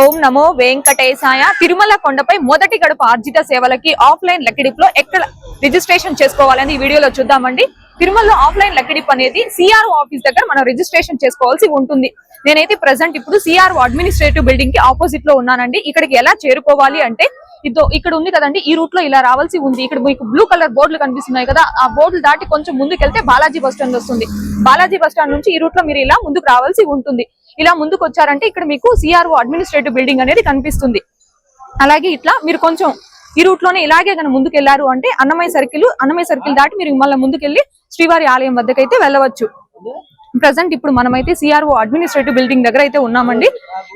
ఓం నమో వెంకటేశాయ. తిరుమల కొండపై మొదటి గడుపు ఆర్జిత సేవలకి ఆఫ్లైన్ లెక్కిడిప్లో ఎక్కడ రిజిస్ట్రేషన్ చేసుకోవాలని ఈ వీడియోలో చూద్దామండి. తిరుమలలో ఆఫ్లైన్ లెక్కడిప్ అనేది సిఆర్ఓ ఆఫీస్ దగ్గర మనం రిజిస్ట్రేషన్ చేసుకోవాల్సి ఉంటుంది. నేనైతే ప్రెసెంట్ ఇప్పుడు సిఆర్ఓ అడ్మినిస్ట్రేటివ్ బిల్డింగ్కి ఆపోజిట్లో ఉన్నానండి. ఇక్కడికి ఎలా చేరుకోవాలి అంటే ఇదో ఇక్కడ ఉంది కదండి ఈ రూట్లో ఇలా రావాల్సి ఉంది. ఇక్కడ మీకు బ్లూ కలర్ బోర్డులు కనిపిస్తున్నాయి కదా ఆ బోర్డులు దాటి కొంచెం ముందుకెళ్తే బాలాజీ బస్ స్టాండ్ వస్తుంది. బాలాజీ బస్ స్టాండ్ నుంచి ఈ రూట్లో మీరు ఇలా ముందుకు రావాల్సి ఉంటుంది. ఇలా ముందుకు వచ్చారంటే ఇక్కడ మీకు సిఆర్ఓ అడ్మినిస్ట్రేటివ్ బిల్డింగ్ అనేది కనిపిస్తుంది. అలాగే ఇట్లా మీరు కొంచెం ఈ రూట్లోనే ఇలాగే కనుక ముందుకెళ్ళారు అంటే అన్నమయ్య సర్కిల్ అన్నమయ్య సర్కిల్ దాటి మీరు మళ్ళీ ముందుకెళ్ళి శ్రీవారి ఆలయం వద్దకైతే వెళ్ళవచ్చు. ప్రజెంట్ ఇప్పుడు మనమైతే సిఆర్ఓ అడ్మినిస్ట్రేటివ్ బిల్డింగ్ దగ్గర అయితే ఉన్నామండి.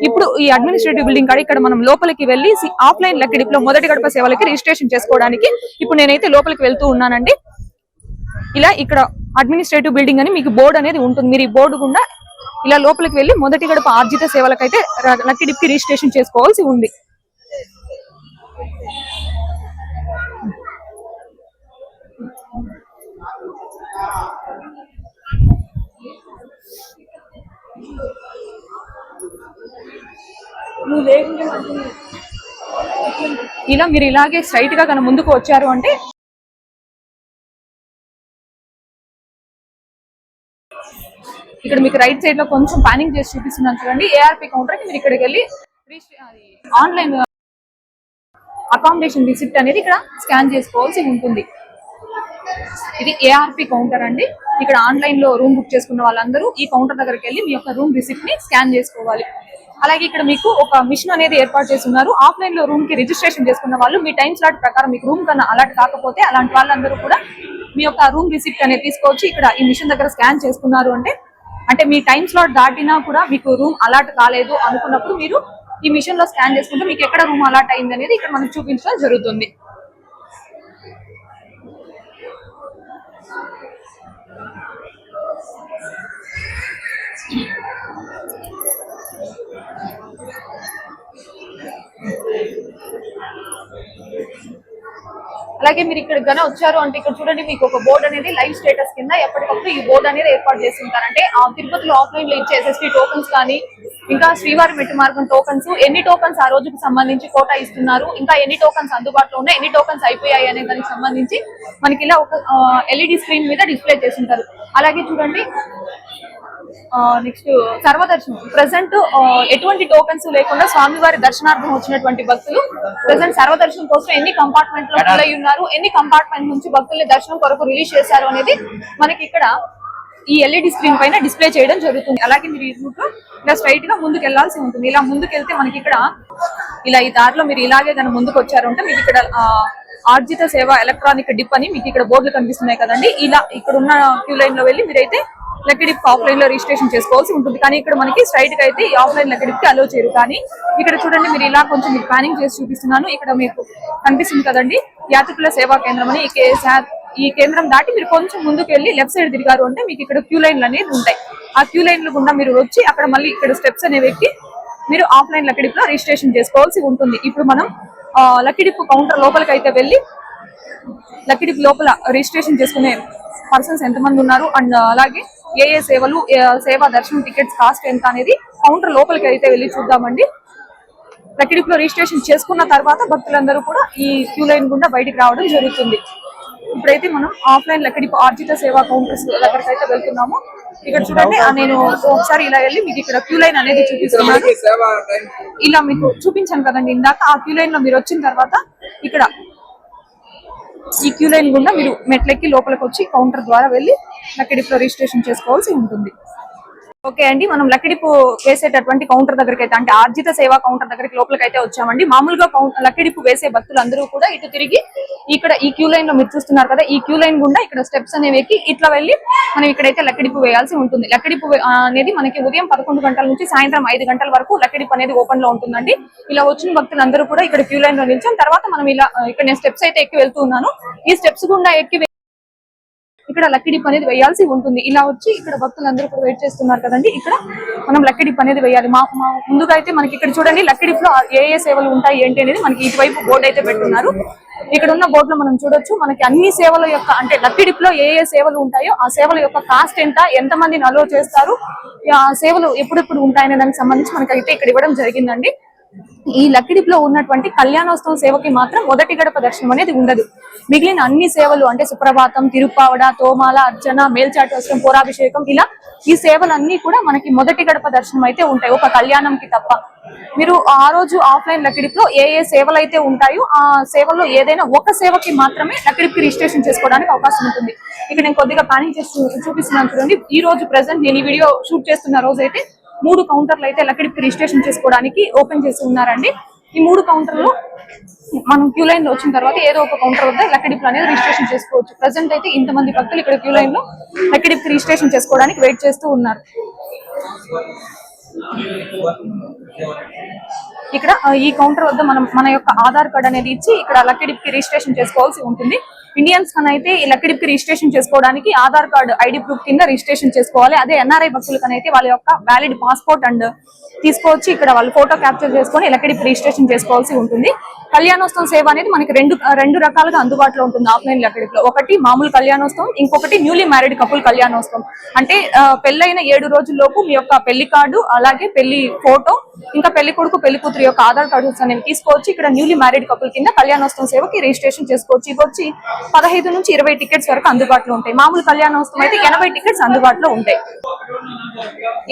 ఇప్పుడు ఈ అడ్మినిస్ట్రేటివ్ బిల్డింగ్ కాడ ఇక్కడ మనం లోపలికి వెళ్ళి ఆఫ్లైన్ లెక్కడిప్లో మొదటి గడప సేవలకి రిజిస్ట్రేషన్ చేసుకోవడానికి ఇప్పుడు నేనైతే లోపలికి వెళ్తూ ఉన్నానండి. ఇలా ఇక్కడ అడ్మినిస్ట్రేటివ్ బిల్డింగ్ అని మీకు బోర్డు అనేది ఉంటుంది. మీరు ఈ బోర్డు గుండా ఇలా లోపలికి వెళ్ళి మొదటి గడప ఆర్జిత సేవలకైతే లక్కిడిప్కి రిజిస్ట్రేషన్ చేసుకోవాల్సి ఉంది. ఇలా మీరు ఇలాగే స్ట్రైట్గా కనుక ముందుకు వచ్చారు అంటే ఇక్కడ మీకు రైట్ సైడ్లో కొంచెం ప్లానింగ్ చేసి చూపిస్తున్నాను చూడండి. ఏఆర్పి కౌంటర్కి మీరు ఇక్కడికి వెళ్ళి ఆన్లైన్ అకామిడేషన్ రిసిప్ట్ అనేది ఇక్కడ స్కాన్ చేసుకోవాల్సి ఉంటుంది. ఇది ఏఆర్పి కౌంటర్ అండి. ఇక్కడ ఆన్లైన్లో రూమ్ బుక్ చేసుకున్న వాళ్ళందరూ ఈ కౌంటర్ దగ్గరికి వెళ్ళి మీ యొక్క రూమ్ రిసిప్ట్ని స్కాన్ చేసుకోవాలి. అలాగే ఇక్కడ మీకు ఒక మిషన్ అనేది ఏర్పాటు చేస్తున్నారు ఆఫ్లైన్లో రూమ్కి రిజిస్ట్రేషన్ చేసుకున్న వాళ్ళు మీ టైం స్లాట్ ప్రకారం మీకు రూమ్ కన్నా అలాట్ కాకపోతే అలాంటి వాళ్ళందరూ కూడా మీ యొక్క రూమ్ రిసిప్ట్ అనేది తీసుకోవచ్చు. ఇక్కడ ఈ మిషన్ దగ్గర స్కాన్ చేసుకున్నారు అంటే అంటే మీ టైం స్లాట్ దాటినా కూడా మీకు రూమ్ అలాట్ కాలేదు అనుకున్నప్పుడు మీరు ఈ మిషన్లో స్కాన్ చేసుకుంటే మీకు ఎక్కడ రూమ్ అలాట్ అయింది అనేది ఇక్కడ మనకు చూపించడం జరుగుతుంది. అలాగే మీరు ఇక్కడ గన వచ్చారు అంటే ఇక్కడ చూడండి మీకు ఒక బోర్డు అనేది లైవ్ స్టేటస్ కింద ఎప్పటికప్పుడు ఈ బోర్డు అనేది ఏర్పాటు చేస్తుంటారు అంటే ఆ తిరుపతిలో ఆఫ్లైన్లో ఇచ్చే ఎస్ఎస్టీ టోకన్స్ కానీ ఇంకా శ్రీవారి మెట్టు మార్గం టోకన్స్ ఎన్ని టోకన్స్ ఆ రోజుకి సంబంధించి కోటా ఇస్తున్నారు ఇంకా ఎన్ని టోకన్స్ అందుబాటులో ఉన్నాయి ఎన్ని టోకన్స్ అయిపోయాయి అనే దానికి సంబంధించి మనకి ఇలా ఒక ఎల్ఈడి స్క్రీన్ మీద డిస్ప్లే చేస్తుంటారు. అలాగే చూడండి నెక్స్ట్ సర్వదర్శనం. ప్రజెంట్ ఎటువంటి టోకన్స్ లేకుండా స్వామివారి దర్శనార్థం వచ్చినటువంటి భక్తులు ప్రజెంట్ సర్వదర్శనం కోసం ఎన్ని కంపార్ట్మెంట్లో ఫిల్ అయి ఉన్నారు ఎన్ని కంపార్ట్మెంట్ నుంచి భక్తుల్ని దర్శనం కొరకు రిలీజ్ చేశారు అనేది మనకి ఇక్కడ ఈ ఎల్ఈడి స్క్రీన్ పైన డిస్ప్లే చేయడం జరుగుతుంది. అలాగే మీరు ఈ రూట్ ఇలా స్ట్రైట్గా ముందుకు వెళ్ళాల్సి ఉంటుంది. ఇలా ముందుకు వెళ్తే మనకి ఇక్కడ ఇలా ఈ దారిలో మీరు ఇలాగే కనుక ముందుకు వచ్చారంటే మీకు ఇక్కడ ఆర్జిత సేవ ఎలక్ట్రానిక్ డిప్ అని మీకు ఇక్కడ బోర్డులు కనిపిస్తున్నాయి కదండి. ఇలా ఇక్కడ ఉన్న క్యూ లైన్లో వెళ్ళి మీరైతే లెక్కడిప్ ఆఫ్లైన్లో రిజిస్ట్రేషన్ చేసుకోవాల్సి ఉంటుంది. కానీ ఇక్కడ మనకి స్ట్రైట్గా అయితే ఈ ఆఫ్లైన్ లెక్కడిప్ అలో చేయరు. కానీ ఇక్కడ చూడండి మీరు ఇలా కొంచెం మీకు ప్లానింగ్ చేసి చూపిస్తున్నాను. ఇక్కడ మీకు కనిపిస్తుంది కదండి యాత్రికుల సేవా కేంద్రం అని ఈ కే- ఈ కేంద్రం దాటి మీరు కొంచెం ముందుకు వెళ్ళి లెఫ్ట్ సైడ్ తిరిగారు అంటే మీకు ఇక్కడ క్యూ లైన్లు అనేది ఉంటాయి. ఆ క్యూ లైన్లు గుండా మీరు వచ్చి అక్కడ మళ్ళీ ఇక్కడ స్టెప్స్ అనేవి ఎక్కి మీరు ఆఫ్లైన్ లక్కడిప్లో రిజిస్ట్రేషన్ చేసుకోవాల్సి ఉంటుంది. ఇప్పుడు మనం ఆ, కౌంటర్ లోపలికి అయితే వెళ్ళి లక్కడిప్ లోపల రిజిస్ట్రేషన్ చేసుకునే పర్సన్స్ ఎంతమంది ఉన్నారు? అండ్ అలాగే ఏ ఏ సేవలు సేవా దర్శనం టికెట్స్ కాస్ట్ ఎంత అనేది కౌంటర్ లోపలికి అయితే వెళ్ళి చూద్దామండి. లక్కిడిప్లో రిజిస్ట్రేషన్ చేసుకున్న తర్వాత భక్తులందరూ కూడా ఈ క్యూ లైన్ గుండా బయటికి రావడం జరుగుతుంది. ఇప్పుడైతే మనం ఆఫ్లైన్ లక్కిడిప్ ఆర్జిత సేవా కౌంటర్స్ దగ్గరికి అయితే వెళ్తున్నాము. ఇక్కడ చూడండి నేను ఒకసారి ఇలా వెళ్ళి మీకు ఇక్కడ క్యూ లైన్ అనేది చూపిస్తున్నాను. ఇలా మీకు చూపించాను కదండి ఇందాక. ఆ క్యూ లైన్లో మీరు వచ్చిన తర్వాత ఇక్కడ ఈ క్యూ లైన్ గుండా మీరు మెట్లెక్కి లోపలికి వచ్చి కౌంటర్ ద్వారా వెళ్ళి లక్కడిపు రిజిస్ట్రేషన్ చేసుకోవాల్సి ఉంటుంది. ఓకే అండి మనం లక్కడిపు వేసేటటువంటి కౌంటర్ దగ్గరికి అయితే అంటే ఆర్జిత సేవా కౌంటర్ దగ్గరికి లోపలికి అయితే వచ్చామండి. మామూలుగా కౌం- లక్కడిపు వేసే భక్తులందరూ కూడా ఇటు తిరిగి ఇక్కడ ఈ క్యూ లైన్లో మీరు చూస్తున్నారు కదా ఈ క్యూ లైన్ గుండా ఇక్కడ స్టెప్స్ అనేవి ఎక్కి ఇట్లా వెళ్ళి మనం ఇక్కడైతే లక్కడిపు వేయాల్సి ఉంటుంది. లక్కడిపు అనేది మనకి ఉదయం పదకొండు గంటల నుంచి సాయంత్రం ఐదు గంటల వరకు లక్కడిపు అనేది ఓపెన్లో ఉంటుందండి. ఇలా వచ్చిన భక్తులందరూ కూడా ఇక్కడ క్యూ లైన్లో నిల్చొని తర్వాత మనం ఇలా ఇక్కడ నేను స్టెప్స్ అయితే ఎక్కి వెళ్తూ ఉన్నాను. ఈ స్టెప్స్ గుండా ఎక్కి ఇక్కడ లక్కీ డిప్ అనేది వేయాల్సి ఉంటుంది. ఇలా వచ్చి ఇక్కడ భక్తులందరూ కూడా వెయిట్ చేస్తున్నారు కదండి. ఇక్కడ మనం లక్కీ డిప్ అనేది వేయాలి. మా మా ముందుగా అయితే మనకి ఇక్కడ చూడండి లక్కీ డిప్లో ఏ ఏ సేవలు ఉంటాయి ఏంటి అనేది మనకి ఇటువైపు బోర్డు అయితే పెట్టున్నారు. ఇక్కడ ఉన్న బోర్డు లో మనం చూడొచ్చు మనకి అన్ని సేవల యొక్క అంటే లక్కీ డిప్లో ఏ ఏ సేవలు ఉంటాయో ఆ సేవల యొక్క కాస్ట్ ఎంత ఎంత మంది అలో చేస్తారు ఆ సేవలు ఎప్పుడెప్పుడు ఉంటాయనే దానికి సంబంధించి మనకైతే ఇక్కడ ఇవ్వడం జరిగిందండి. ఈ లక్కిడిప్లో ఉన్నటువంటి కళ్యాణోత్సవం సేవకి మాత్రం మొదటి గడప దర్శనం అనేది ఉండదు. మిగిలిన అన్ని సేవలు అంటే సుప్రభాతం తిరుప్పావడ తోమాల అర్చన మేల్చాటి వస్త్రం పోరాభిషేకం ఇలా ఈ సేవలన్నీ కూడా మనకి మొదటి గడప దర్శనం అయితే ఉంటాయి. ఒక కళ్యాణంకి తప్ప. మీరు ఆ రోజు ఆఫ్లైన్ లక్కిడిప్లో ఏ ఏ సేవలు అయితే ఉంటాయో ఆ సేవల్లో ఏదైనా ఒక సేవకి మాత్రమే లక్కిడిప్ రిజిస్ట్రేషన్ చేసుకోవడానికి అవకాశం ఉంటుంది. ఇక్కడ నేను కొద్దిగా ప్లానింగ్ చేసి చూపిస్తున్నాను చూడండి. ఈ రోజు ప్రెసెంట్ నేను ఈ వీడియో షూట్ చేస్తున్న రోజు అయితే మూడు కౌంటర్లు అయితే లక్కడికి రిజిస్ట్రేషన్ చేసుకోవడానికి ఓపెన్ చేసి ఉన్నారండి. ఈ మూడు కౌంటర్లు మనం క్యూ లైన్లో వచ్చిన తర్వాత ఏదో ఒక కౌంటర్ వద్ద లక్కడిప్ అనేది రిజిస్ట్రేషన్ చేసుకోవచ్చు. ప్రెసెంట్ అయితే ఇంతమంది భక్తులు ఇక్కడ క్యూ లైన్లో లక్కడిప్ రిజిస్ట్రేషన్ చేసుకోవడానికి వెయిట్ చేస్తూ ఉన్నారు. ఇక్కడ ఈ కౌంటర్ వద్ద మనం మన యొక్క ఆధార్ కార్డ్ అనేది ఇచ్చి ఇక్కడ లక్కడిప్కి రిజిస్ట్రేషన్ చేసుకోవాల్సి ఉంటుంది. ఇండియన్స్ కనైతే అయితే ఈ లక్కడిప్ రిజిస్ట్రేషన్ చేసుకోవడానికి ఆధార్ కార్డు ఐడి ప్రూఫ్ కింద రిజిస్ట్రేషన్ చేసుకోవాలి. అదే ఎన్ఆర్ఐ భక్తులకనైతే వాళ్ళ యొక్క వ్యాలిడ్ పాస్పోర్ట్ అండ్ తీసుకొచ్చి ఇక్కడ వాళ్ళు ఫోటో క్యాప్చర్ చేసుకొని లక్కడిప్ రిజిస్ట్రేషన్ చేసుకోవాల్సి ఉంటుంది. కళ్యాణోత్సవం సేవ అనేది మనకి రెండు రెండు రకాలుగా అందుబాటులో ఉంటుంది ఆఫ్లైన్ లక్కడిప్లో ఒకటి మామూలు కళ్యాణోత్సవం ఇంకొకటి న్యూలీ మ్యారీడ్ కపుల్ కళ్యాణోత్సవం. అంటే పెళ్ళైన ఏడు రోజుల్లోపు మీ యొక్క పెళ్ళి కార్డు అలాగే పెళ్ళి ఫోటో ఇంకా పెళ్ళి కొడుకు పెళ్ళి కూతురు యొక్క ఆధార్ కార్డు నేను తీసుకోవచ్చు. ఇక్కడ న్యూలీ మ్యారీడ్ కపుల్ కింద కళ్యాణోత్సవం సేవకి రిజిస్ట్రేషన్ చేసుకోవచ్చు. ఇవి పదహైదు నుంచి ఇరవై టికెట్స్ వరకు అందుబాటులో ఉంటాయి. మామూలు కళ్యాణోత్సవం అయితే ఎనభై టికెట్స్ అందుబాటులో ఉంటాయి.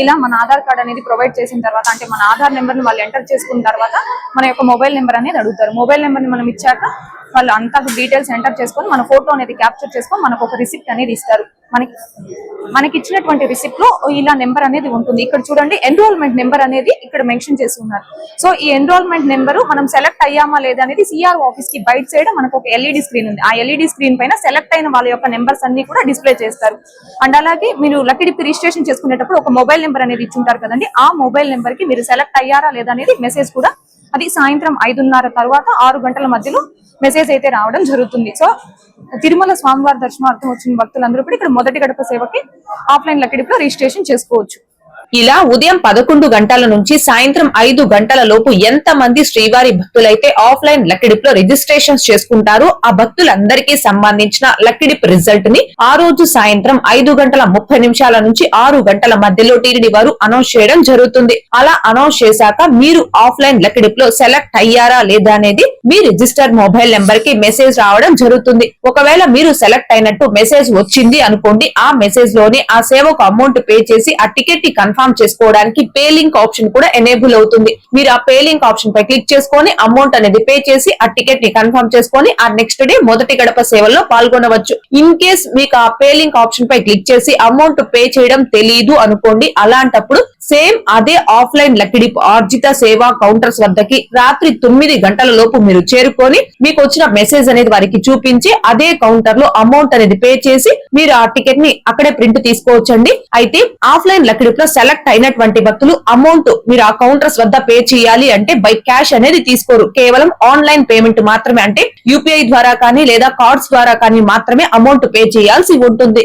ఇలా మన ఆధార్ కార్డ్ అనేది ప్రొవైడ్ చేసిన తర్వాత అంటే మన ఆధార్ నెంబర్ని వాళ్ళు ఎంటర్ చేసుకున్న తర్వాత మన యొక్క మొబైల్ నెంబర్ అనేది అడుగుతారు. మొబైల్ నెంబర్ని మనం ఇచ్చాక వాళ్ళు అంతా డీటెయిల్స్ ఎంటర్ చేసుకొని మన ఫోటో అనేది క్యాప్చర్ చేసుకొని మనకు ఒక రిసిప్ట్ అనేది ఇస్తారు. మనకి మనకి ఇచ్చినటువంటి రిసిప్ట్లో ఇలా నెంబర్ అనేది ఉంటుంది. ఇక్కడ చూడండి ఎన్రోల్మెంట్ నెంబర్ అనేది ఇక్కడ మెన్షన్ చేసి ఉన్నారు. సో ఈ ఎన్రోల్మెంట్ నెంబర్ మనం సెలెక్ట్ అయ్యామా లేదా అనేది సిఆర్ ఆఫీస్కి బయట సైడ్ మనకు ఒక ఎల్ఈడి స్క్రీన్ ఉంది. ఆ ఎల్ఈడి స్క్రీన్ పైన సెలెక్ట్ అయిన వాళ్ళ యొక్క నెంబర్స్ అన్ని కూడా డిస్ప్లే చేస్తారు. అండ్ అలాగే మీరు లక్కడిపి రిజిస్ట్రేషన్ చేసుకునేటప్పుడు ఒక మొబైల్ నెంబర్ అనేది ఇచ్చుంటారు కదండి. ఆ మొబైల్ నెంబర్కి మీరు సెలెక్ట్ అయ్యారా లేదా అనేది మెసేజ్ కూడా అది సాయంత్రం ఐదున్నర తర్వాత ఆరు గంటల మధ్యలో మెసేజ్ అయితే రావడం జరుగుతుంది. సో తిరుమల స్వామివారి దర్శనార్థం వచ్చిన భక్తులందరూ కూడా ఇక్కడ మొదటి గడప సేవకి ఆఫ్లైన్ లెక్కడిపులో రిజిస్ట్రేషన్ చేసుకోవచ్చు. ఇలా ఉదయం పదకొండు గంటల నుంచి సాయంత్రం ఐదు గంటల లోపు ఎంత మంది శ్రీవారి భక్తులైతే ఆఫ్లైన్ లక్కిడిప్లో రిజిస్ట్రేషన్స్ చేసుకుంటారో ఆ భక్తులందరికీ సంబంధించిన లక్కిడిప్ రిజల్ట్ని ఆ రోజు సాయంత్రం ఐదు గంటల ముప్పై నిమిషాల నుంచి ఆరు గంటల మధ్యలో టీడీ వారు అనౌన్స్ చేయడం జరుగుతుంది. అలా అనౌన్స్ చేశాక మీరు ఆఫ్లైన్ లక్కిడిప్లో సెలెక్ట్ అయ్యారా లేదా అనేది మీ రిజిస్టర్ మొబైల్ నెంబర్కి మెసేజ్ రావడం జరుగుతుంది. ఒకవేళ మీరు సెలెక్ట్ అయినట్టు మెసేజ్ వచ్చింది అనుకోండి ఆ మెసేజ్లోనే ఆ సేవకు అమౌంట్ పే చేసి ఆ టికెట్ని కన్ఫర్మ్ చేసుకోవడానికి పే లింక్ ఆప్షన్ కూడా ఎనేబుల్ అవుతుంది. మీరు ఆ పే లింక్ ఆప్షన్ పై క్లిక్ చేసుకొని అమౌంట్ అనేది పే చేసి ఆ టికెట్ని కన్ఫర్మ్ చేసుకొని ఆ నెక్స్ట్ డే మొదటి గడప సేవల్లో పాల్గొనవచ్చు. ఇన్ కేస్ మీకు ఆ పే లింక్ ఆప్షన్ పై క్లిక్ చేసి అమౌంట్ పే చేయడం తెలియదు అనుకోండి అలాంటప్పుడు సేమ్ అదే ఆఫ్లైన్ లక్కిడిప్ ఆర్జిత సేవా కౌంటర్స్ వద్దకి రాత్రి తొమ్మిది గంటల లోపు మీరు చేరుకొని మీకు వచ్చిన మెసేజ్ అనేది వారికి చూపించి అదే కౌంటర్లో అమౌంట్ అనేది పే చేసి మీరు ఆ టికెట్ని అక్కడే ప్రింట్ తీసుకోవచ్చండి. అయితే ఆఫ్లైన్ లక్కిడిప్లో సెలెక్ట్ అయినటువంటి భక్తులు అమౌంట్ మీరు ఆ కౌంటర్స్ వద్ద పే చేయాలి అంటే బై క్యాష్ అనేది తీసుకోరు. కేవలం ఆన్లైన్ పేమెంట్ మాత్రమే. అంటే యూపీఐ ద్వారా కానీ లేదా కార్డ్స్ ద్వారా కానీ మాత్రమే అమౌంట్ పే చేయాల్సి ఉంటుంది.